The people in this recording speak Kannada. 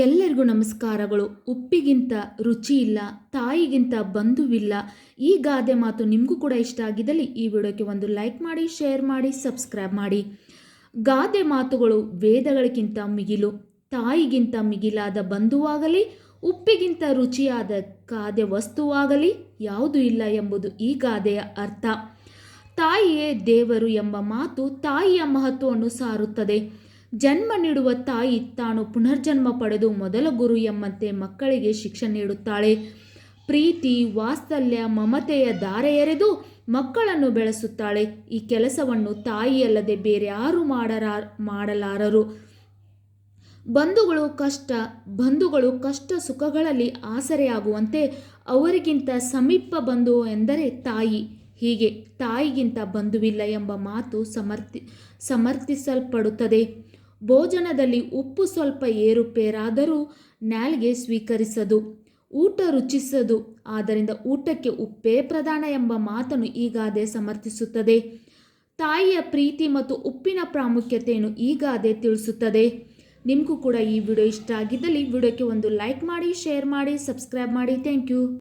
ಎಲ್ಲರಿಗೂ ನಮಸ್ಕಾರಗಳು. ಉಪ್ಪಿಗಿಂತ ರುಚಿ ಇಲ್ಲ, ತಾಯಿಗಿಂತ ಬಂಧುವಿಲ್ಲ. ಈ ಗಾದೆ ಮಾತು ನಿಮಗೂ ಕೂಡ ಇಷ್ಟ ಆಗಿದ್ದಲ್ಲಿ ಈ ವಿಡಿಯೋಕ್ಕೆ ಒಂದು ಲೈಕ್ ಮಾಡಿ, ಶೇರ್ ಮಾಡಿ, ಸಬ್ಸ್ಕ್ರೈಬ್ ಮಾಡಿ. ಗಾದೆ ಮಾತುಗಳು ವೇದಗಳಿಗಿಂತ ಮಿಗಿಲು, ತಾಯಿಗಿಂತ ಮಿಗಿಲಾದ ಬಂಧುವಾಗಲಿ, ಉಪ್ಪಿಗಿಂತ ರುಚಿಯಾದ ಗಾದೆ ವಸ್ತುವಾಗಲಿ ಯಾವುದು ಇಲ್ಲ ಎಂಬುದು ಈ ಗಾದೆಯ ಅರ್ಥ. ತಾಯಿಯೇ ದೇವರು ಎಂಬ ಮಾತು ತಾಯಿಯ ಮಹತ್ವವನ್ನು ಸಾರುತ್ತದೆ. ಜನ್ಮ ನೀಡುವ ತಾಯಿ ತಾನು ಪುನರ್ಜನ್ಮ ಪಡೆದು ಮೊದಲ ಗುರು ಎಂಬಂತೆ ಮಕ್ಕಳಿಗೆ ಶಿಕ್ಷಣ ನೀಡುತ್ತಾಳೆ. ಪ್ರೀತಿ, ವಾತ್ಸಲ್ಯ, ಮಮತೆಯ ದಾರೆ ಎರೆದು ಮಕ್ಕಳನ್ನು ಬೆಳೆಸುತ್ತಾಳೆ. ಈ ಕೆಲಸವನ್ನು ತಾಯಿಯಲ್ಲದೆ ಬೇರೆ ಯಾರು ಮಾಡರಾ, ಮಾಡಲಾರರು. ಬಂಧುಗಳು ಕಷ್ಟ ಬಂಧುಗಳು ಕಷ್ಟ ಸುಖಗಳಲ್ಲಿ ಆಸರೆಯಾಗುವಂತೆ ಅವರಿಗಿಂತ ಸಮೀಪ ಬಂಧು ಎಂದರೆ ತಾಯಿ. ಹೀಗೆ ತಾಯಿಗಿಂತ ಬಂಧುವಿಲ್ಲ ಎಂಬ ಮಾತು ಸಮರ್ಥಿ ಸಮರ್ಥಿಸಲ್ಪಡುತ್ತದೆ. ಭೋಜನದಲ್ಲಿ ಉಪ್ಪು ಸ್ವಲ್ಪ ಏರುಪೇರಾದರೂ ನ್ಯಾಲ್ಗೆ ಸ್ವೀಕರಿಸದು, ಊಟ ರುಚಿಸದು. ಆದ್ದರಿಂದ ಊಟಕ್ಕೆ ಉಪ್ಪೇ ಪ್ರಧಾನ ಎಂಬ ಮಾತನ್ನು ಈ ಗಾದೆ ಸಮರ್ಥಿಸುತ್ತದೆ. ತಾಯಿಯ ಪ್ರೀತಿ ಮತ್ತು ಉಪ್ಪಿನ ಪ್ರಾಮುಖ್ಯತೆಯನ್ನು ಈ ಗಾದೆ ತಿಳಿಸುತ್ತದೆ. ನಿಮಗೂ ಕೂಡ ಈ ವಿಡಿಯೋ ಇಷ್ಟ ಆಗಿದ್ದಲ್ಲಿ ವಿಡಿಯೋಕ್ಕೆ ಒಂದು ಲೈಕ್ ಮಾಡಿ, ಶೇರ್ ಮಾಡಿ, ಸಬ್ಸ್ಕ್ರೈಬ್ ಮಾಡಿ. Thank you.